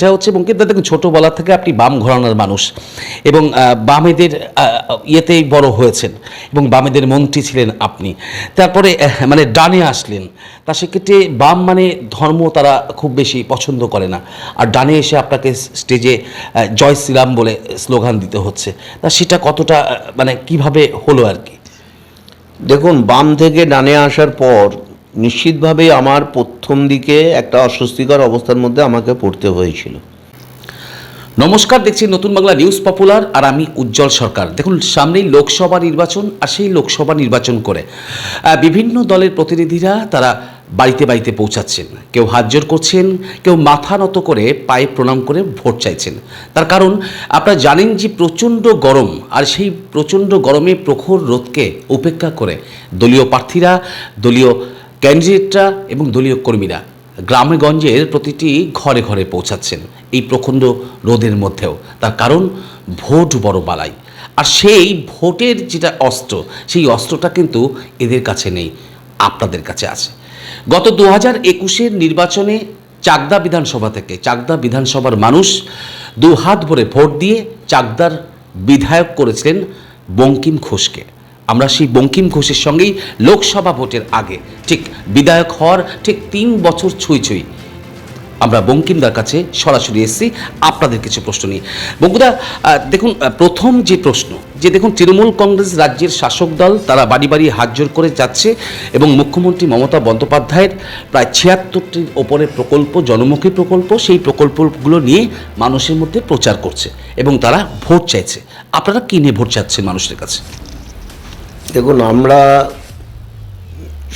এটা হচ্ছে বঙ্কিমদা দেখুন, ছোটোবেলা থেকে আপনি বাম ঘরানার মানুষ এবং বামেদের ইয়েতেই বড় হয়েছেন এবং বামেদের মন্ত্রী ছিলেন আপনি। তারপরে মানে ডানে আসলেন। তা সেক্ষেত্রে বাম মানে ধর্ম তারা খুব বেশি পছন্দ করে না। আর ডানে এসে আপনাকে স্টেজে জয় শ্রীরাম বলে স্লোগান দিতে হচ্ছে। তা সেটা কতটা মানে কীভাবে হলো আর কি? দেখুন, বাম থেকে ডানে আসার পর নিশ্চিতভাবেই আমার প্রথম দিকে একটা অস্বস্তিকর অবস্থার মধ্যে আমাকে পড়তে হয়েছিল। নমস্কার, দেখছি নতুন বাংলা নিউজ পপুলার আর আমি উজ্জ্বল সরকার। দেখুন, সামনেই লোকসভা নির্বাচন আর সেই লোকসভা নির্বাচন করে বিভিন্ন দলের প্রতিনিধিরা তারা বাড়িতে বাড়িতে পৌঁছাচ্ছেন। কেউ হাত জোর করছেন, কেউ মাথা নত করে পায়ে প্রণাম করে ভোট চাইছেন। তার কারণ, আপনারা জানেন যে প্রচণ্ড গরম আর সেই প্রচণ্ড গরমে প্রখর রোদকে উপেক্ষা করে দলীয় প্রার্থীরা, দলীয় ক্যান্ডিডেটরা এবং দলীয় কর্মীরা গ্রামে গঞ্জের প্রতিটি ঘরে ঘরে পৌঁছাচ্ছেন এই প্রখণ্ড রোদের মধ্যেও। তার কারণ, ভোট বড় বালাই। আর সেই ভোটের যেটা অস্ত্র, সেই অস্ত্রটা কিন্তু এদের কাছে নেই, আপনাদের কাছে আছে। গত দু হাজার একুশের নির্বাচনে চাকদা বিধানসভা থেকে চাকদা বিধানসভার মানুষ দু হাত ভরে ভোট দিয়ে চাকদার বিধায়ক করেছিলেন বঙ্কিম ঘোষকে। আমরা সেই বঙ্কিম ঘোষের সঙ্গেই লোকসভা ভোটের আগে। ঠিক বিধায়ক হওয়ার ঠিক তিন বছর ছুঁই ছুঁই আমরা বঙ্কিমদার কাছে সরাসরি এসেছি। আপনাদের কিছু প্রশ্ন নিয়ে। বঙ্কুদা দেখুন প্রথম যে প্রশ্ন, যে দেখুন, তৃণমূল কংগ্রেস রাজ্যের শাসক দল, তারা বাড়ি বাড়ি হাত জোর করে যাচ্ছে এবং মুখ্যমন্ত্রী মমতা বন্দ্যোপাধ্যায়ের প্রায় ছিয়াত্তরটির ওপরে প্রকল্প, জনমুখী প্রকল্প, সেই প্রকল্পগুলো নিয়ে মানুষের মধ্যে প্রচার করছে এবং তারা ভোট চাইছে। আপনারা কী নিয়ে ভোট চাচ্ছেন মানুষের কাছে? দেখুন, আমরা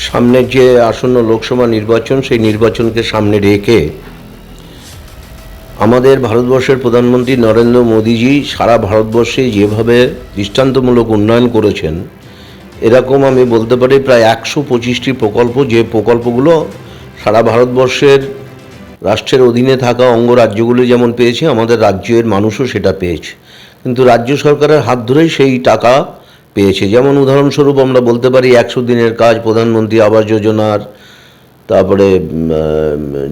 সামনে যে আসন্ন লোকসভা নির্বাচন, সেই নির্বাচনকে সামনে রেখে আমাদের ভারতবর্ষের প্রধানমন্ত্রী নরেন্দ্র মোদীজি সারা ভারতবর্ষে যেভাবে দৃষ্টান্তমূলক উন্নয়ন করেছেন, এরকম আমি বলতে পারি প্রায় একশো পঁচিশটি প্রকল্প, যে প্রকল্পগুলো সারা ভারতবর্ষের রাষ্ট্রের অধীনে থাকা অঙ্গরাজ্যগুলি যেমন পেয়েছে, আমাদের রাজ্যের মানুষও সেটা পেয়েছে। কিন্তু রাজ্য সরকারের হাত ধরেই সেই টাকা পেয়েছে। যেমন উদাহরণস্বরূপ আমরা বলতে পারি, একশো দিনের কাজ প্রধানমন্ত্রী আবাস যোজনার, তারপরে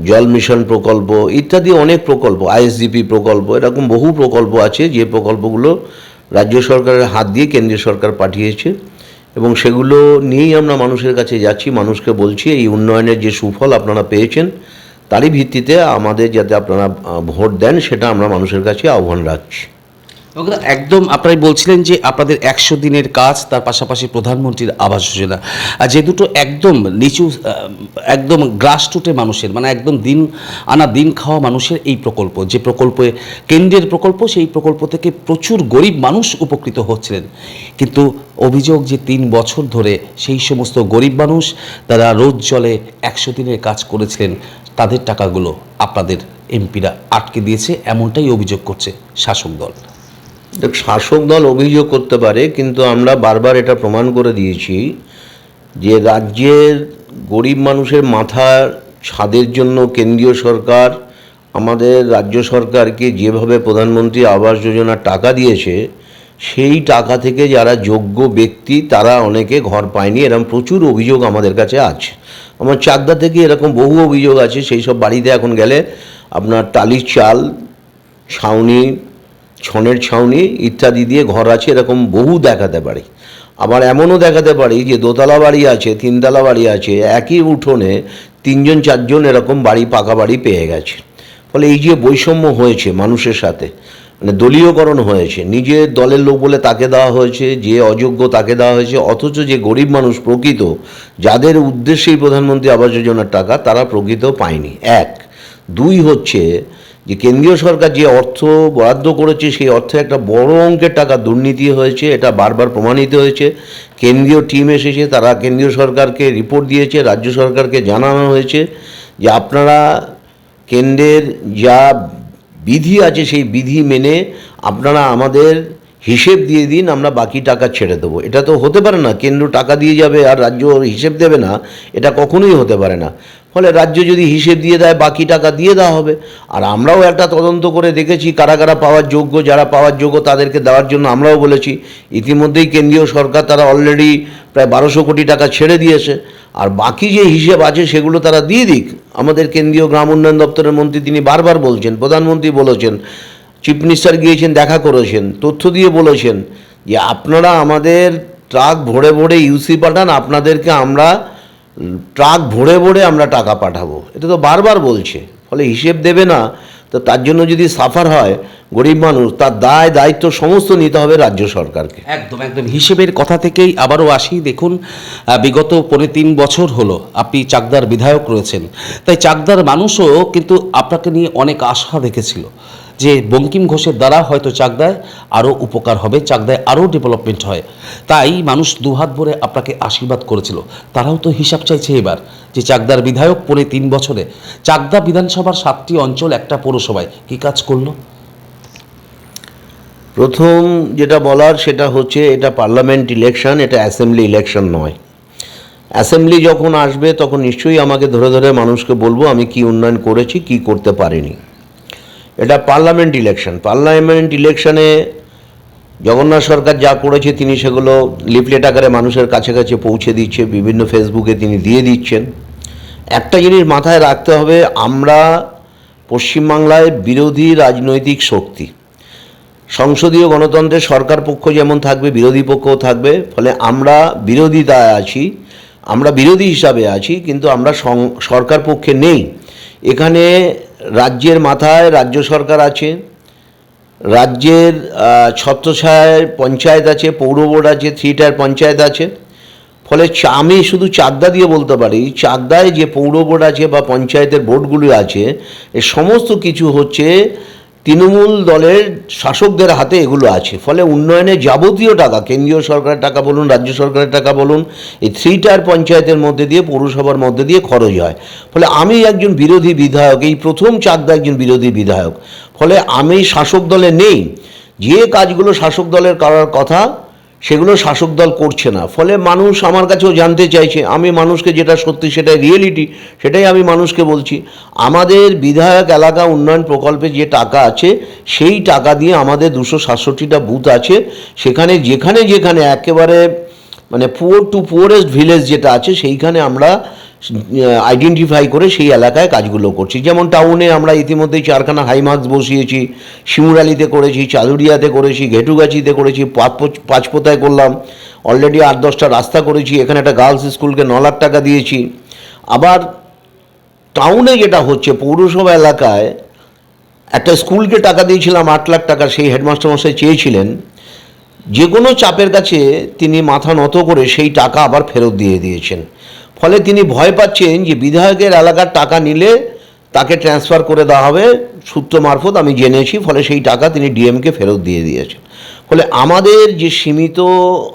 জল মিশন প্রকল্প ইত্যাদি অনেক প্রকল্প, আইএসডিপি প্রকল্প, এরকম বহু প্রকল্প আছে যে প্রকল্পগুলো রাজ্য সরকারের হাত দিয়ে কেন্দ্রীয় সরকার পাঠিয়েছে এবং সেগুলো নিয়েই আমরা মানুষের কাছে যাচ্ছি, মানুষকে বলছি, এই উন্নয়নের যে সুফল আপনারা পেয়েছেন, তারই ভিত্তিতে আমাদের যাতে আপনারা ভোট দেন, সেটা আমরা মানুষের কাছে আহ্বান রাখছি। একদম আপনারাই বলছিলেন যে আপনাদের একশো দিনের কাজ, তার পাশাপাশি প্রধানমন্ত্রীর আবাস যোজনা। আর যে দুটো একদম নিচু একদম গ্রাস টুটে মানুষের মানে একদম দিন আনা, দিন খাওয়া মানুষের এই প্রকল্প, যে প্রকল্পে, কেন্দ্রের প্রকল্প, সেই প্রকল্প থেকে প্রচুর গরিব মানুষ উপকৃত হচ্ছিলেন। কিন্তু অভিযোগ যে তিন বছর ধরে সেই সমস্ত গরিব মানুষ, তারা রোজ জলে একশো দিনের কাজ করেছিলেন, তাদের টাকাগুলো আপনাদের এমপিরা আটকে দিয়েছে, এমনটাই অভিযোগ করছে শাসক দল। দেখ, শাসক দল অভিযোগ করতে পারে, কিন্তু আমরা বারবার এটা প্রমাণ করে দিয়েছি যে রাজ্যের গরিব মানুষের মাথার ছাদের জন্য কেন্দ্রীয় সরকার, আমাদের রাজ্য সরকারকে যেভাবে প্রধানমন্ত্রী আবাস যোজনার টাকা দিয়েছে, সেই টাকা থেকে যারা যোগ্য ব্যক্তি, তারা অনেকে ঘর পায়নি এরকম প্রচুর অভিযোগ আমাদের কাছে আছে। আমার চাকদা থেকে এরকম বহু অভিযোগ আছে, সেই সব বাড়িতে এখন গেলে আপনার টালির চাল, ছাউনি ছনের ছাউনি ইত্যাদি দিয়ে ঘর আছে, এরকম বহু দেখাতে পারি। আবার এমনও দেখাতে পারি যে দোতলা বাড়ি আছে, তিনতলা বাড়ি আছে, একই উঠোনে তিনজন, চারজন এরকম বাড়ি, পাকা বাড়ি পেয়ে গেছে। ফলে এই যে বৈষম্য হয়েছে মানুষের সাথে মানে দলীয়করণ হয়েছে নিজের দলের লোক বলে তাকে দেওয়া হয়েছে, যে অযোগ্য তাকে দেওয়া হয়েছে, অথচ যে গরিব মানুষ প্রকৃত, যাদের উদ্দেশ্যেই প্রধানমন্ত্রী আবাস যোজনার টাকা, তারা প্রকৃত পায়নি। এক। দুই হচ্ছে যে কেন্দ্রীয় সরকার যে অর্থ বরাদ্দ করেছে, সেই অর্থে একটা বড় অঙ্কের টাকা দুর্নীতি হয়েছে, এটা বারবার প্রমাণিত হয়েছে। কেন্দ্রীয় টিম এসেছে, তারা কেন্দ্রীয় সরকারকে রিপোর্ট দিয়েছে, রাজ্য সরকারকে জানানো হয়েছে যে আপনারা কেন্দ্রের যা বিধি আছে, সেই বিধি মেনে আপনারা আমাদের হিসেব দিয়ে দিন, আমরা বাকি টাকা ছেড়ে দেবো। এটা তো হতে পারে না, কেন্দ্র টাকা দিয়ে যাবে আর রাজ্য হিসেব দেবে না, এটা কখনোই হতে পারে না। ফলে রাজ্য যদি হিসেব দিয়ে দেয়, বাকি টাকা দিয়ে দেওয়া হবে। আর আমরাও একটা তদন্ত করে দেখেছি, কারা কারা পাওয়ার যোগ্য, যারা পাওয়ার যোগ্য তাদেরকে দেওয়ার জন্য আমরাও বলেছি। ইতিমধ্যেই কেন্দ্রীয় সরকার তারা অলরেডি প্রায় বারোশো কোটি টাকা ছেড়ে দিয়েছে। আর বাকি যে হিসেব আছে, সেগুলো তারা দিয়ে দিক। আমাদের কেন্দ্রীয় গ্রাম উন্নয়ন দপ্তরের মন্ত্রী তিনি বারবার বলছেন, প্রধানমন্ত্রী বলেছেন চিফ মিনিস্টার গিয়েছেন, দেখা করেছেন, তথ্য দিয়ে বলেছেন যে আপনারা আমাদের ট্রাক ভরে ভরে ইউসি পাঠান, আপনাদেরকে আমরা ট্রাক ভরে ভরে আমরা টাকা পাঠাবো। এটা তো বারবার বলছে। ফলে হিসেব দেবে না। তো তার জন্য যদি সাফার হয়, গরিব মানুষ, তার দায়, দায়িত্ব সমস্ত নিতে হবে রাজ্য সরকারকে। একদম একদম। হিসেবের কথা থেকেই আবারও আসি। দেখুন বিগত পনেরো তিন বছর হলো আপনি চাকদার বিধায়ক রয়েছেন। তাই চাকদার মানুষও কিন্তু আপনাকে নিয়ে অনেক আশা দেখেছিল। যে বঙ্কিম ঘোষের দ্বারা হয়তো চাকদায় আরও উপকার হবে, চাকদায় আরও ডেভেলপমেন্ট হয়। তাই মানুষ দুহাত ভরে আপনাকে আশীর্বাদ করেছিল। তারাও তো হিসাব চাইছে এবার যে চাকদার বিধায়ক পরে তিন বছরে। চাকদা বিধানসভার সাতটি অঞ্চল একটা পৌরসভায়। কী কাজ করল? প্রথম যেটা বলার সেটা হচ্ছে এটা পার্লামেন্ট ইলেকশন, এটা অ্যাসেম্বলি ইলেকশন নয়। অ্যাসেম্বলি যখন আসবে তখন নিশ্চয়ই আমাকে ধরে ধরে মানুষকে বলব আমি কি উন্নয়ন করেছি, কি করতে পারিনি। এটা পার্লামেন্ট ইলেকশন পার্লামেন্ট ইলেকশনে জগন্নাথ সরকার যা করেছে তিনি সেগুলো লিফলেট আকারে মানুষের কাছে কাছে পৌঁছে দিচ্ছে, বিভিন্ন ফেসবুকে তিনি দিয়ে দিচ্ছেন। একটা জিনিস মাথায় রাখতে হবে, আমরা পশ্চিমবাংলায় বিরোধী রাজনৈতিক শক্তি। সংসদীয় গণতন্ত্রের সরকার পক্ষ যেমন থাকবে, বিরোধী পক্ষও থাকবে, ফলে আমরা বিরোধিতায় আছি, আমরা বিরোধী হিসাবে আছি, কিন্তু আমরা সরকার পক্ষে নেই। এখানে রাজ্যের মাথায় রাজ্য সরকার আছে, রাজ্যের ছত্রছায় পঞ্চায়েত আছে, পৌর বোর্ড আছে থ্রি পঞ্চায়েত আছে, ফলে আমি শুধু চাকদা দিয়ে বলতে পারি চাকদায় যে পৌর বোর্ড আছে বা পঞ্চায়েতের বোর্ডগুলি আছে, এ সমস্ত কিছু হচ্ছে তৃণমূল দলের শাসকদের হাতে এগুলো আছে। ফলে উন্নয়নে যাবতীয় টাকা, কেন্দ্রীয় সরকারের টাকা বলুন, রাজ্য সরকারের টাকা বলুন, এই থ্রি টায়ার পঞ্চায়েতের মধ্যে দিয়ে, পৌরসভার মধ্যে দিয়ে খরচ হয়। ফলে আমি একজন বিরোধী বিধায়ক, এই প্রথম চাকদা একজন বিরোধী বিধায়ক। ফলে আমি শাসক দলে নেই। যে কাজগুলো শাসক দলের করার কথা সেগুলো শাসক দল করছে না। ফলে মানুষ আমার কাছেও জানতে চাইছে, আমি মানুষকে যেটা সত্যি সেটাই রিয়েলিটি সেটাই আমি মানুষকে বলছি। আমাদের বিধায়ক এলাকা উন্নয়ন প্রকল্পে যে টাকা আছে, সেই টাকা দিয়ে আমাদের দুশো সাতষট্টিটা বুথ আছে। সেখানে যেখানে যেখানে একেবারে মানে পুয়ার টু পুয়ারেস্ট ভিলেজ যেটা আছে, সেইখানে আমরা আইডেন্টিফাই করে সেই এলাকায় কাজগুলো করছি। যেমন টাউনে আমরা ইতিমধ্যেই চারখানা হাইমার্কস বসিয়েছি, শিমুরালিতে করেছি চাদুরিয়াতে করেছি, ঘেটুগাছিতে করেছি, পাঁচপো- পাঁচপোতায় করলাম। অলরেডি আট দশটা রাস্তা করেছি, এখানে একটা গার্লস স্কুলকে ন লাখ টাকা দিয়েছি। আবার টাউনে যেটা হচ্ছে, পৌরসভা এলাকায় একটা স্কুলকে টাকা দিয়েছিলাম আট লাখ টাকা, সেই হেডমাস্টার মশাই চেয়েছিলেন। যে কোনো চাপের কাছে তিনি মাথা নত করে সেই টাকা আবার ফেরত দিয়ে দিয়েছেন। ফলে তিনি ভয় পাচ্ছেন যে বিধায়কের এলাকার টাকা নিলে তাকে ট্রান্সফার করে দেওয়া হবে। সূত্র মারফত আমি জেনেছি, ফলে সেই টাকা তিনি ডিএমকে ফেরত দিয়ে দিয়েছেন। ফলে আমাদের যে সীমিত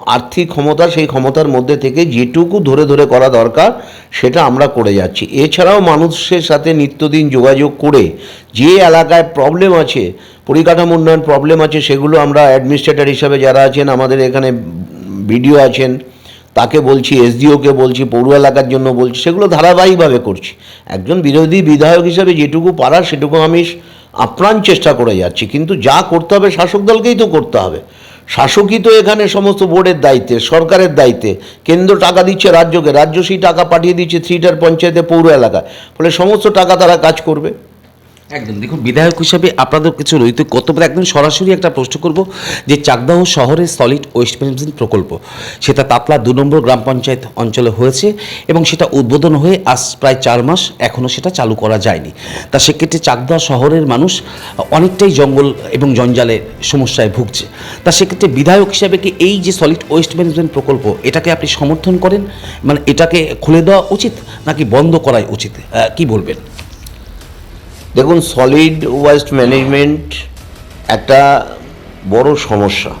আর্থিক ক্ষমতা, সেই ক্ষমতার মধ্যে থেকে যেটুকু ধরে ধরে করা দরকার, সেটা আমরা করে যাচ্ছি। এছাড়াও মানুষের সাথে নিত্যদিন যোগাযোগ করে যে এলাকায় প্রবলেম আছে পরিকাঠামো উন্নয়ন প্রবলেম আছে, সেগুলো আমরা অ্যাডমিনিস্ট্রেটর হিসাবে যারা আছেন, আমাদের এখানে বিডিও আছেন, তাকে বলছি এসডিওকে বলছি পৌর এলাকার জন্য বলছি, সেগুলো ধারাবাহিকভাবে করছি। একজন বিরোধী বিধায়ক হিসাবে যেটুকু পারার সেটুকু আমি আপ্রাণ চেষ্টা করে যাচ্ছি। কিন্তু যা করতে হবে, শাসক দলকেই তো করতে হবে। শাসকই তো এখানে সমস্ত বোর্ডের দায়িত্বে, সরকারের দায়িত্বে। কেন্দ্র টাকা দিচ্ছে রাজ্যকে, রাজ্য সেই টাকা পাঠিয়ে দিচ্ছে থ্রিটার পঞ্চায়েতে পৌর এলাকায়। ফলে সমস্ত টাকা তারা কাজ করবে। একদম। দেখুন, বিধায়ক হিসাবে আপনাদের কিছু নৈতিক কর্তব্য একদম সরাসরি একটা প্রশ্ন করব যে চাকদাহ শহরের সলিড ওয়েস্ট ম্যানেজমেন্ট প্রকল্প, সেটা তাতলা দু নম্বর গ্রাম পঞ্চায়েত অঞ্চলে হয়েছে এবং সেটা উদ্বোধন হয়ে আজ প্রায় চার মাস এখনও সেটা চালু করা যায়নি। তা সেক্ষেত্রে চাকদা শহরের মানুষ অনেকটাই জঙ্গল এবং জঞ্জালের সমস্যায় ভুগছে। তা সেক্ষেত্রে বিধায়ক হিসাবে কি এই যে সলিড ওয়েস্ট ম্যানেজমেন্ট প্রকল্প, এটাকে আপনি সমর্থন করেন? মানে এটাকে খুলে দেওয়া উচিত নাকি বন্ধ করাই উচিত? কি বলবেন? দেখুন সলিড ওয়েস্ট ম্যানেজমেন্ট একটা বড় সমস্যা।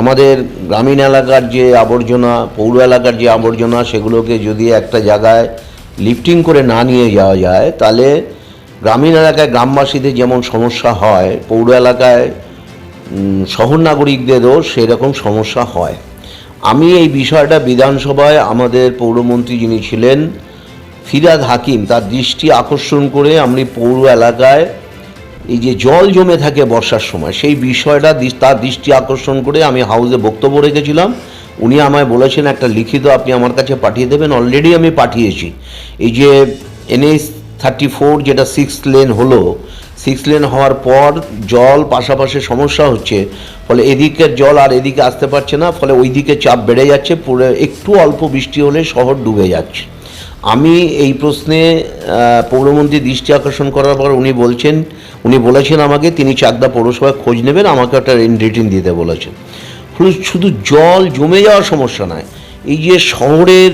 আমাদের গ্রামীণ এলাকার যে আবর্জনা, পৌর এলাকার যে আবর্জনা, সেগুলোকে যদি একটা জায়গায় লিফটিং করে না নিয়ে যাওয়া যায়, তাহলে গ্রামীণ এলাকায় গ্রামবাসীদের যেমন সমস্যা হয়, পৌর এলাকায় শহর নাগরিকদেরও সেরকম সমস্যা হয়। আমি এই বিষয়টা বিধানসভায় আমাদের পৌরমন্ত্রী যিনি ছিলেন ফিরাদ হাকিম তার দৃষ্টি আকর্ষণ করে আমি পৌর এলাকায় এই যে জল জমে থাকে বর্ষার সময়, সেই বিষয়টা তার দৃষ্টি আকর্ষণ করে আমি হাউসে বক্তব্য রেখেছিলাম। উনি আমায় বলেছেন, একটা লিখিত আপনি আমার কাছে পাঠিয়ে দেবেন অলরেডি আমি পাঠিয়েছি। এই যে এনএস থার্টি ফোর যেটা সিক্স লেন হলো সিক্স লেন হওয়ার পর জল পাশাপাশি সমস্যা হচ্ছে, ফলে এদিকের জল আর এদিকে আসতে পারছে না, ফলে ওই দিকে চাপ বেড়ে যাচ্ছে, পুরো একটু অল্প বৃষ্টি হলে শহর ডুবে যাচ্ছে। আমি এই প্রশ্নে পৌরমন্ত্রী দৃষ্টি আকর্ষণ করার পর উনি বলছেন, উনি বলেছেন আমাকে, তিনি চাকদা পৌরসভায় খোঁজ নেবেন, আমাকে একটা রিটিন দিতে বলেছেন। শুধু জল জমে যাওয়ার সমস্যা নয়, এই যে শহরের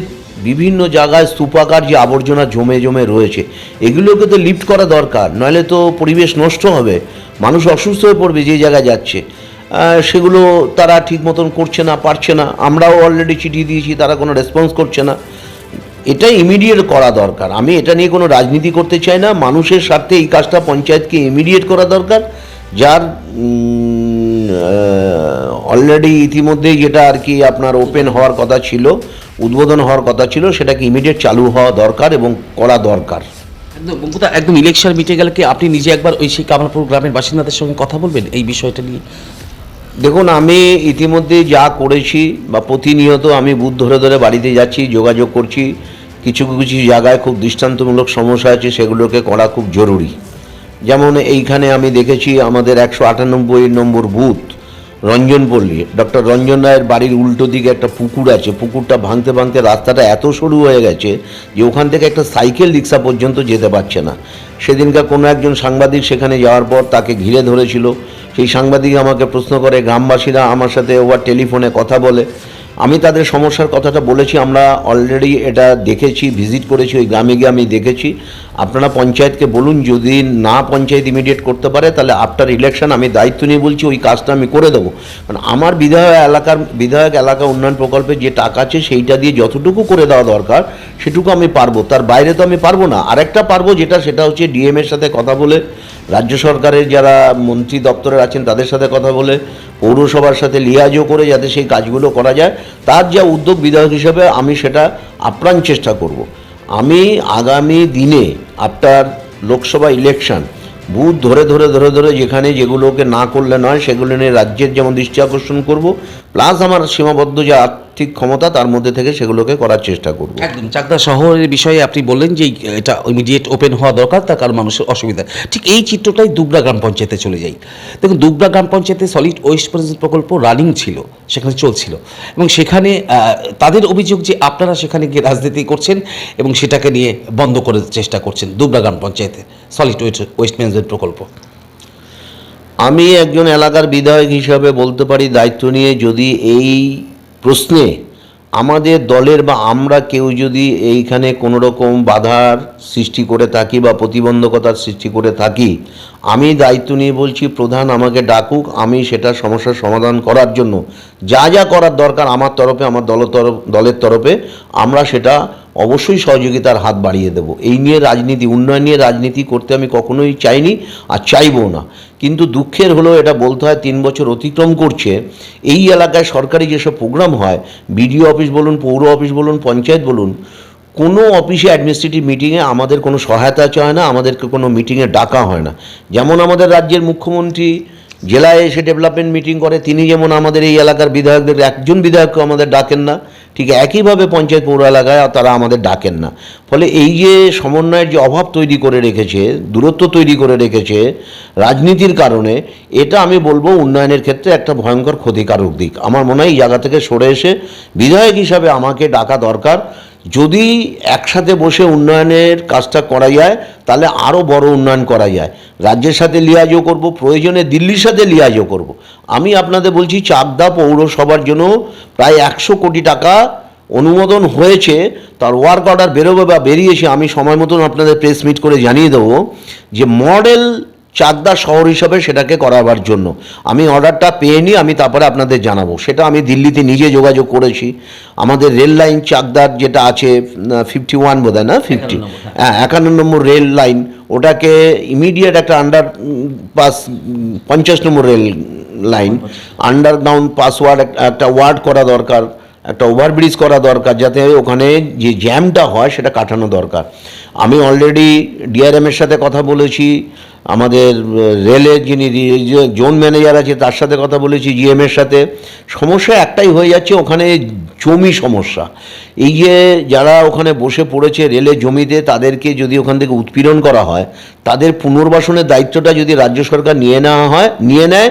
বিভিন্ন জায়গায় স্তূপাকার যে আবর্জনা জমে জমে রয়েছে, এগুলোকে তো লিফট করা দরকার, নইলে তো পরিবেশ নষ্ট হবে, মানুষ অসুস্থ হয়ে পড়বে যে জায়গায় যাচ্ছে। সেগুলো তারা ঠিক মতন করছে না, পারছে না, আমরাও অলরেডি চিঠি দিয়েছি, তারা কোনো রেসপন্স করছে না। এটা ইমিডিয়েট করা দরকার। আমি এটা নিয়ে কোনো রাজনীতি করতে চাই না। মানুষের স্বার্থে এই কাজটা পঞ্চায়েতকে ইমিডিয়েট করা দরকার। যার অলরেডি ইতিমধ্যেই যেটা আর কি আপনার ওপেন হওয়ার কথা ছিল উদ্বোধন হওয়ার কথা ছিল সেটাকে ইমিডিয়েট চালু হওয়া দরকার এবং করা দরকার। বঙ্কুদা একদম ইলেকশন মিটে গেলে কি আপনি নিজে একবার ওই সেই কামালপুর গ্রামের বাসিন্দাদের সঙ্গে কথা বলবেন এই বিষয়টা নিয়ে? দেখুন আমি ইতিমধ্যে যা করেছি বা প্রতিনিয়ত আমি বুথ ধরে ধরে বাড়িতে যাচ্ছি যোগাযোগ করছি। কিছু কিছু জায়গায় খুব দৃষ্টান্তমূলক সমস্যা আছে, সেগুলোকে করা খুব জরুরি। যেমন এইখানে আমি দেখেছি আমাদের একশো আটানব্বই নম্বর বুথ, রঞ্জনপল্লী। ডক্টর রঞ্জন রায়ের বাড়ির উল্টো দিকে একটা পুকুর আছে, পুকুরটা ভাঙতে ভাঙতে রাস্তাটা এত সরু হয়ে গেছে যে ওখান থেকে একটা সাইকেল রিক্সা পর্যন্ত যেতে পারছে না। সেদিনকার কোনো একজন সাংবাদিক সেখানে যাওয়ার পর তাকে ঘিরে ধরেছিল। সেই সাংবাদিক আমাকে প্রশ্ন করে, গ্রামবাসীরা আমার সাথে ওভার টেলিফোনে কথা বলে। আমি তাদের সমস্যার কথাটা বলেছি, আমরা অলরেডি এটা দেখেছি ভিজিট করেছি, ওই গ্রামে গিয়ে আমি দেখেছি। আপনারা পঞ্চায়েতকে বলুন, যদি না পঞ্চায়েত ইমিডিয়েট করতে পারে, তাহলে আফটার ইলেকশন আমি দায়িত্ব নিয়ে বলছি, ওই কাজটা আমি করে দেবো। কারণ আমার বিধায়ক এলাকার, বিধায়ক এলাকা উন্নয়ন প্রকল্পে যে টাকা আছে, সেইটা দিয়ে যতটুকু করে দেওয়া দরকার, সেটুকু আমি পারব। তার বাইরে তো আমি পারব না। আরেকটা পারব যেটা, সেটা হচ্ছে ডিএম এর সাথে কথা বলে রাজ্য সরকারের যারা মন্ত্রী দপ্তরে আছেন, তাদের সাথে কথা বলে পৌরসভার সাথে লিয়াজও করে যাতে সেই কাজগুলো করা যায় তার যা উদ্যোগ বিধায়ক হিসেবে আমি সেটা আপ্রাণ চেষ্টা করব। আমি আগামী দিনে আফটার লোকসভা ইলেকশন বুথ ধরে ধরে ধরে ধরে যেখানে যেগুলোকে না করলে নয়, সেগুলো নিয়ে রাজ্যের যেমন দৃষ্টি আকর্ষণ করব প্লাস আমার সীমাবদ্ধ যে আর্থিক ক্ষমতা, তার মধ্যে থেকে সেগুলোকে করার চেষ্টা করব। একদম, চাকদা শহরের বিষয়ে আপনি বললেন যে এটা ইমিডিয়েট ওপেন হওয়া দরকার, তার কারণ মানুষের অসুবিধা। ঠিক এই চিত্রটাই দুবরা গ্রাম পঞ্চায়েতে চলে যাই দেখুন, দুবরা গ্রাম পঞ্চায়েতে সলিড ওয়েস্ট প্রকল্প রানিং ছিল, সেখানে চলছিল। এবং সেখানে তাদের অভিযোগ যে আপনারা সেখানে গিয়ে রাজনীতি করছেন এবং সেটাকে নিয়ে বন্ধ করে চেষ্টা করছেন দুবরা গ্রাম পঞ্চায়েতে সলিড ওয়েস্ট ওয়েস্ট ম্যানেজমেন্ট প্রকল্প। আমি একজন এলাকার বিধায়ক হিসাবে বলতে পারি, দায়িত্ব নিয়ে যদি এই প্রশ্নে আমাদের দলের বা আমরা কেউ যদি এইখানে কোনোরকম বাধার সৃষ্টি করে থাকি বা প্রতিবন্ধকতার সৃষ্টি করে থাকি, আমি দায়িত্ব নিয়ে বলছি, প্রধান আমাকে ডাকুক আমি সেটা সমস্যার সমাধান করার জন্য। যা যা করার দরকার আমার তরফে, আমার দল তরফ, দলের তরফে, আমরা সেটা অবশ্যই সহযোগিতার হাত বাড়িয়ে দেব। এই নিয়ে রাজনীতি, উন্নয়ন নিয়ে রাজনীতি করতে আমি কখনোই চাইনি আর চাইব না। কিন্তু দুঃখের হলো, এটা বলতে হয় তিন বছর অতিক্রম করছে, এই এলাকায় সরকারি যেসব প্রোগ্রাম হয়, বিডিও অফিস বলুন, পৌর অফিস বলুন, পঞ্চায়েত বলুন কোনো অফিসে অ্যাডমিনিস্ট্রেটিভ মিটিংয়ে আমাদের কোনো সহায়তা চায় না, আমাদেরকে কোনো মিটিংয়ে ডাকা হয় না। যেমন আমাদের রাজ্যের মুখ্যমন্ত্রী জেলায় এসে ডেভেলপমেন্ট মিটিং করে, তিনি যেমন আমাদের এই এলাকার বিধায়কদের, একজন বিধায়ককে আমাদের ডাকেন না। ঠিক একইভাবে পঞ্চায়েত পৌর এলাকায় তারা আমাদের ডাকেন না। ফলে এই যে সমন্বয়ের যে অভাব তৈরি করে রেখেছে, দূরত্ব তৈরি করে রেখেছে রাজনীতির কারণে, এটা আমি বলব উন্নয়নের ক্ষেত্রে একটা ভয়ঙ্কর ক্ষতিকারক দিক। আমার মনে হয় এই জায়গা থেকে সরে এসে বিধায়ক হিসাবে আমাকে ডাকা দরকার। যদি একসাথে বসে উন্নয়নের কাজটা করা যায়, তাহলে আরও বড় উন্নয়ন করা যায়। রাজ্যের সাথে লিয়াজও করব, প্রয়োজনে দিল্লির সাথে লিয়াজও করব। আমি আপনাদের বলছি, চাকদা পৌরসভার জন্য প্রায় একশো কোটি টাকা অনুমোদন হয়েছে, তার ওয়ার্ক অর্ডার বেরোবে বা বেরিয়েছে, আমি সময় মতন আপনাদের প্রেস মিট করে জানিয়ে দেবো যে মডেল চাকদা শহর হিসাবে সেটাকে করাবার জন্য। আমি অর্ডারটা পেয়ে নিই আমি তারপরে আপনাদের জানাব। সেটা আমি দিল্লিতে নিজে যোগাযোগ করেছি। আমাদের রেল লাইন চাকদার যেটা আছে ফিফটি ওয়ান বোধ হয় না ফিফটি হ্যাঁ। একান্ন নম্বর রেল লাইন। ওটাকে ইমিডিয়েট একটা আন্ডার পাস পঞ্চাশ নম্বর রেল লাইন। আন্ডারগ্রাউন্ড পাসওয়ার্ড একটা ওয়ার্ড করা দরকার একটা ওভারব্রিজ করা দরকার যাতে ওখানে যে জ্যামটা হয় সেটা কাটানো দরকার। আমি অলরেডি ডিআরএমের সাথে কথা বলেছি, আমাদের রেলের যিনি জোন ম্যানেজার আছে, তার সাথে কথা বলেছি জিএমের সাথে। সমস্যা একটাই হয়ে যাচ্ছে, ওখানে জমি সমস্যা। এই যে যারা ওখানে বসে পড়েছে রেলের জমিতে, তাদেরকে যদি ওখান থেকে উৎপীড়ন করা হয়, তাদের পুনর্বাসনের দায়িত্বটা যদি রাজ্য সরকার নিয়ে নেওয়া হয়, নিয়ে নেয়,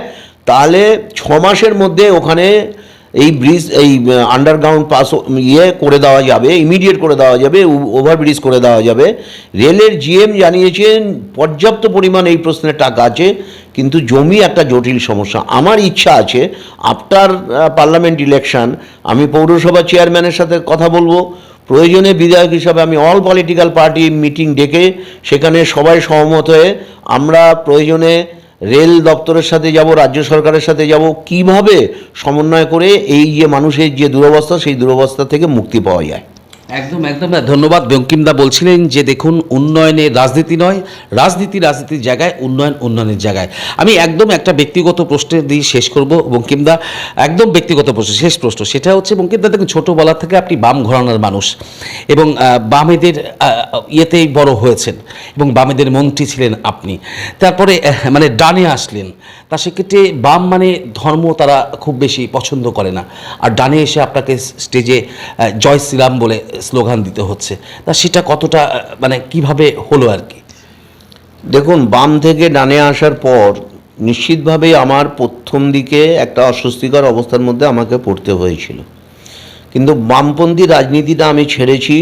তাহলে ছ মাসের মধ্যে ওখানে এই ব্রিজ, এই আন্ডারগ্রাউন্ড পাস ইয়ে করে দেওয়া যাবে ইমিডিয়েট করে দেওয়া যাবে ওভারব্রিজ করে দেওয়া যাবে। রেলের জিএম জানিয়েছেন, পর্যাপ্ত পরিমাণ এই প্রশ্নে টাকা আছে, কিন্তু জমি একটা জটিল সমস্যা। আমার ইচ্ছা আছে আফটার পার্লামেন্ট ইলেকশন আমি পৌরসভা চেয়ারম্যানের সাথে কথা বলব। প্রয়োজনে বিধায়ক হিসাবে আমি অল পলিটিক্যাল পার্টি মিটিং ডেকে, সেখানে সবাই সহমত হয়ে আমরা প্রয়োজনে রেল দপ্তরের সাথে যাব, রাজ্য সরকারের সাথে যাব, কীভাবে সমন্বয় করে এই যে মানুষের যে দুরবস্থা, সেই দুরবস্থা থেকে মুক্তি পাওয়া যায়? একদম একদম। ধন্যবাদ বঙ্কিমদা বলছিলেন যে দেখুন উন্নয়নের রাজনীতি নয়, রাজনীতি রাজনীতির জায়গায়, উন্নয়ন উন্নয়নের জায়গায়। আমি একদম একটা ব্যক্তিগত প্রশ্নের দিয়ে শেষ করব বঙ্কিমদা একদম ব্যক্তিগত প্রশ্ন, শেষ প্রশ্ন। সেটা হচ্ছে বঙ্কিমদা দেখুন, ছোটোবেলা থেকে আপনি বাম ঘরানার মানুষ এবং বামেদের ইয়েতেই বড় হয়েছেন এবং বামেদের মন্ত্রী ছিলেন আপনি। তারপরে মানে ডানে আসলেন। তা সেক্ষেত্রে বাম মানে ধর্ম তারা খুব বেশি পছন্দ করে না। আর ডানে এসে আপনাকে স্টেজে জয় শ্রীরাম বলে স্লোগান দিতে হচ্ছে। তা সেটা কতটা মানে কীভাবে হলো আর কি? দেখুন, বাম থেকে ডানে আসার পর নিশ্চিতভাবেই আমার প্রথম দিকে একটা অস্বস্তিকর অবস্থার মধ্যে আমাকে পড়তে হয়েছিল। কিন্তু বামপন্থী রাজনীতিটা আমি ছেড়েছি।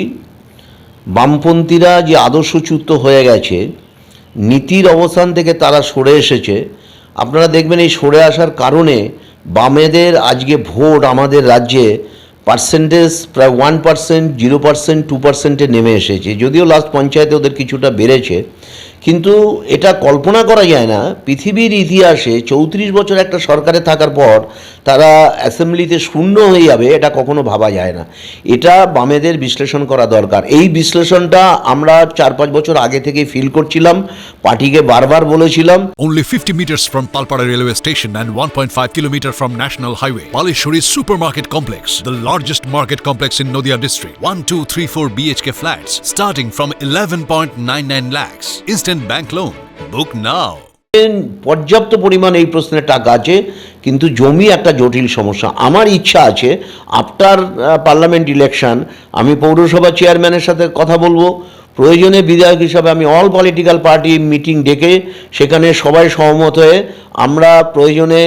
বামপন্থীরা যে আদর্শচ্যুত হয়ে গেছে, নীতির অবস্থান থেকে তারা সরে এসেছে। আপনারা দেখবেন এই সরে আসার কারণে বামেদের আজকে ভোট আমাদের রাজ্যে পার্সেন্টেজ প্রায় one percent zero percent two পার্সেন্টে নেমে এসেছে। যদিও লাস্ট পঞ্চায়েতে ওদের কিছুটা বেড়েছে কিন্তু এটা কল্পনা করা যায় না। পৃথিবীর ইতিহাসে চৌত্রিশ বছর একটা সরকারে থাকার পর তারা অ্যাসেম্বলিতে শূন্য হয়ে যাবে, এটা কখনো ভাবা যায় না। এটা বামেদের বিশ্লেষণ করা দরকার। এই বিশ্লেষণটা আমরা চার পাঁচ বছর আগে থেকে ফিল করছিলাম, পার্টিকে বারবার বলেছিলাম। Only fifty metre from Palpara railway station and one point five kilometre from national highway Baleshwari super market complex the largest market complex in Nadia district one two three four BHK flats starting from eleven point nine nine lakhs instant bank loan. Book now. পর্যাপ্ত পরিমাণ এই প্রশ্নে টাকা আছে, কিন্তু জমি একটা জটিল সমস্যা আমার ইচ্ছা আছে আফটার পার্লামেন্ট ইলেকশন আমি পৌরসভা চেয়ারম্যানের সাথে কথা বলব প্রয়োজনে বিধায়ক হিসাবে আমি অল পলিটিক্যাল পার্টি মিটিং ডেকে সেখানে সবাই সহমত হয়ে আমরা প্রয়োজনে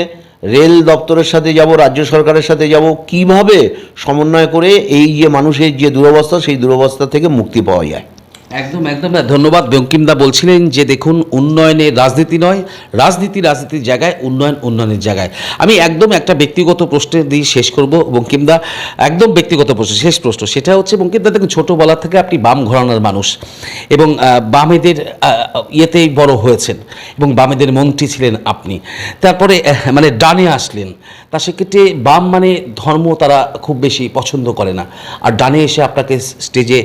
রেল দপ্তরের সাথে যাব, রাজ্য সরকারের সাথে যাব কীভাবে সমন্বয় করে এই যে মানুষের যে দুরবস্থা, সেই দুরবস্থা থেকে মুক্তি পাওয়া যায় একদম একদম। ধন্যবাদ বঙ্কিমদা বলছিলেন যে দেখুন উন্নয়নের রাজনীতি নয়, রাজনীতি রাজনীতির জায়গায়, উন্নয়ন উন্নয়নের জায়গায়। আমি একদম একটা ব্যক্তিগত প্রশ্নের দিয়ে শেষ করব বঙ্কিমদা একদম ব্যক্তিগত প্রশ্ন, শেষ প্রশ্ন। সেটা হচ্ছে বঙ্কিমদা দেখুন ছোটোবেলা থেকে আপনি বাম ঘরানার মানুষ। এবং বামেদের ইয়েতেই বড় হয়েছেন। এবং বামেদের মন্ত্রী ছিলেন আপনি। তারপরে মানে ডানে আসলেন। তা সেক্ষেত্রে বাম মানে ধর্ম তারা খুব বেশি পছন্দ করে না। আর ডানে এসে আপনাকে স্টেজে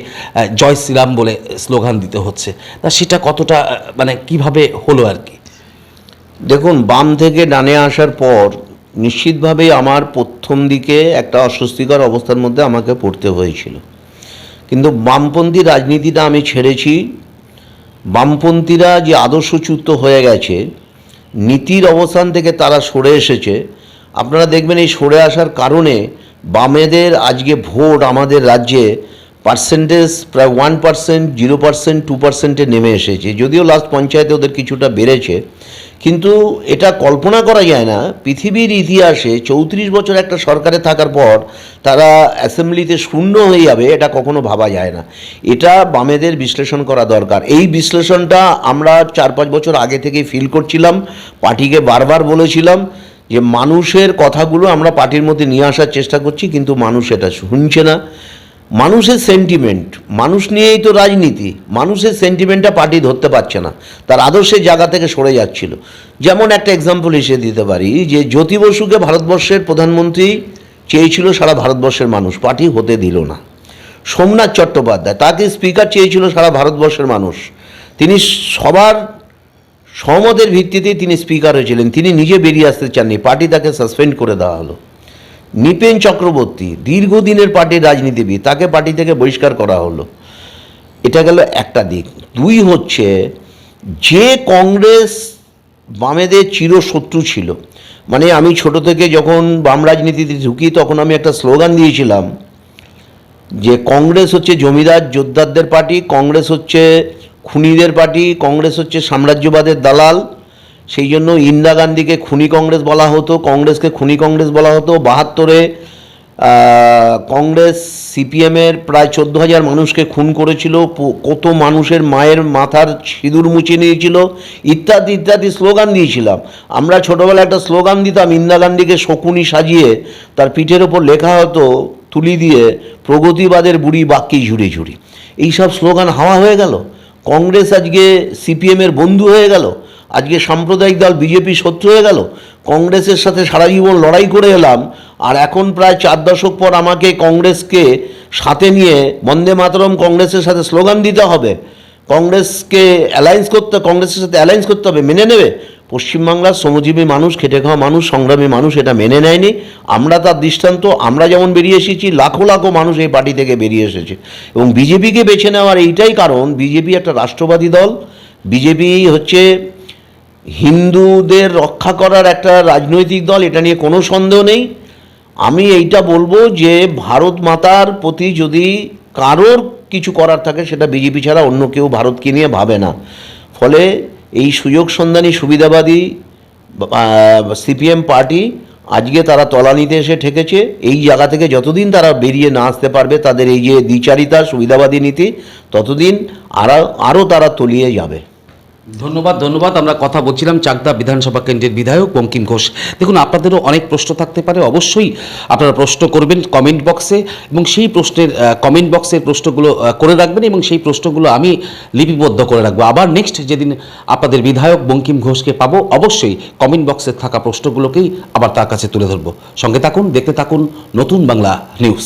জয় শ্রীরাম বলে স্লোগান দিতে হচ্ছে, তা সেটা কতটা মানে কীভাবে হলো আর কি? দেখুন, বাম থেকে ডানে আসার পর নিশ্চিতভাবেই আমার প্রথম দিকে একটা অস্বস্তিকর অবস্থার মধ্যে আমাকে পড়তে হয়েছিল। কিন্তু বামপন্থী রাজনীতিটা আমি ছেড়েছি। বামপন্থীরা যে আদর্শচ্যুত হয়ে গেছে, নীতির অবস্থান থেকে তারা সরে এসেছে। আপনারা দেখবেন এই সরে আসার কারণে বামেদের আজকে ভোট আমাদের রাজ্যে পার্সেন্টেজ প্রায় one percent zero percent two পার্সেন্টে নেমে এসেছে। যদিও লাস্ট পঞ্চায়েতে ওদের কিছুটা বেড়েছে, কিন্তু এটা কল্পনা করা যায় না। পৃথিবীর ইতিহাসে চৌত্রিশ বছর একটা সরকারে থাকার পর তারা অ্যাসেম্বলিতে শূন্য হয়ে যাবে, এটা কখনো ভাবা যায় না। এটা বামেদের বিশ্লেষণ করা দরকার। এই বিশ্লেষণটা আমরা চার পাঁচ বছর আগে থেকে ফিল করছিলাম, পার্টিকে বারবার বলেছিলাম যে মানুষের কথাগুলো আমরা পার্টির মধ্যে নিয়ে আসার চেষ্টা করছি, কিন্তু মানুষ এটা শুনছে না। মানুষের সেন্টিমেন্ট মানুষ নিয়েই তো রাজনীতি, মানুষের সেন্টিমেন্টটা পার্টি ধরতে পারছে না, তার আদর্শের জায়গা থেকে সরে যাচ্ছিল। যেমন একটা এক্সাম্পল হিসেবে দিতে পারি, যে জ্যোতি বসুকে ভারতবর্ষের প্রধানমন্ত্রী চেয়েছিল সারা ভারতবর্ষের মানুষ, পার্টি হতে দিল না। সোমনাথ চট্টোপাধ্যায়, তাকে স্পিকার চেয়েছিল সারা ভারতবর্ষের মানুষ। তিনি সবার সহমতের ভিত্তিতে তিনি স্পিকার হয়েছিলেন, তিনি নিজে বেরিয়ে আসতে চাননি, পার্টি তাকে সাসপেন্ড করে দেওয়া হলো। নিপেন চক্রবর্তী দীর্ঘদিনের পার্টির রাজনীতিবিদ, তাকে পার্টি থেকে বহিষ্কার করা হলো। এটা গেল একটা দিক। দুই হচ্ছে, যে কংগ্রেস বামেদের চিরশত্রু ছিল মানে আমি ছোট থেকে যখন বাম রাজনীতিতে ঢুকি তখন আমি একটা স্লোগান দিয়েছিলাম যে কংগ্রেস হচ্ছে জমিদার যোদ্ধারদের পার্টি, কংগ্রেস হচ্ছে খুনিদের পার্টি, কংগ্রেস হচ্ছে সাম্রাজ্যবাদের দালাল সেই জন্য ইন্দিরা গান্ধীকে খুনি কংগ্রেস বলা হতো, কংগ্রেসকে খুনি কংগ্রেস বলা হতো। বাহাত্তরে কংগ্রেস সিপিএমের প্রায় চোদ্দ হাজার মানুষকে খুন করেছিল কত মানুষের মায়ের মাথার সিঁদুর মুছে নিয়েছিল, ইত্যাদি ইত্যাদি স্লোগান দিয়েছিলাম। আমরা ছোটোবেলায় একটা স্লোগান দিতাম, ইন্দিরা গান্ধীকে শকুনি সাজিয়ে তার পিঠের ওপর লেখা হতো, তুলি দিয়ে, প্রগতিবাদের বুড়ি বাক্যি ঝুড়ি ঝুড়ি। এইসব স্লোগান হাওয়া হয়ে গেল। কংগ্রেস আজকে সিপিএমের বন্ধু হয়ে গেল। আজকে সাম্প্রদায়িক দল বিজেপি শত্রু হয়ে গেল, কংগ্রেসের সাথে সারা জীবন লড়াই করে এলাম, আর এখন প্রায় চার দশক পর আমাকে কংগ্রেসকে সাথে নিয়ে বন্দে মাতরম কংগ্রেসের সাথে স্লোগান দিতে হবে। কংগ্রেসকে অ্যালায়েন্স করতে, কংগ্রেসের সাথে অ্যালায়েন্স করতে হবে, মেনে নেবে? পশ্চিমবাংলার শ্রমজীবী মানুষ, খেটে খাওয়া মানুষ, সংগ্রামী মানুষ এটা মেনে নেয়নি। আমরা তার দৃষ্টান্ত, আমরা যেমন বেরিয়ে এসেছি, লাখো লাখো মানুষ এই পার্টি থেকে বেরিয়ে এসেছে। এবং বিজেপিকে বেছে নেওয়ার এইটাই কারণ, বিজেপি একটা রাষ্ট্রবাদী দল, বিজেপি হচ্ছে হিন্দুদের রক্ষা করার একটা রাজনৈতিক দল, এটা নিয়ে কোনো সন্দেহ নেই। আমি এইটা বলব যে, ভারত মাতার প্রতি যদি কারোর কিছু করার থাকে, সেটা বিজেপি ছাড়া অন্য কেউ ভারতকে নিয়ে ভাবে না। ফলে এই সুযোগ সন্ধানী সুবিধাবাদী সিপিএম পার্টি আজকে তারা তলানিতে এসে ঠেকেছে। এই জায়গা থেকে যতদিন তারা বেরিয়ে না আসতে পারবে, তাদের এই যে দ্বিচারিতা, সুবিধাবাদী নীতি, ততদিন আরও আরও তারা তলিয়ে যাবে। ধন্যবাদ ধন্যবাদ। আমরা কথা বলছিলাম চাকদা বিধানসভা কেন্দ্রের বিধায়ক বঙ্কিম ঘোষ। দেখুন, আপনাদেরও অনেক প্রশ্ন থাকতে পারে। অবশ্যই আপনারা প্রশ্ন করবেন কমেন্ট বক্সে এবং সেই প্রশ্নের কমেন্ট বক্সের প্রশ্নগুলো করে রাখবেন এবং সেই প্রশ্নগুলো আমি লিপিবদ্ধ করে রাখব। আবার নেক্সট যেদিন আপনাদের বিধায়ক বঙ্কিম ঘোষকে পাবো, অবশ্যই কমেন্ট বক্সে থাকা প্রশ্নগুলোকেই আবার তার কাছে তুলে ধরবো। সঙ্গে থাকুন, দেখতে থাকুন নতুন বাংলা নিউজ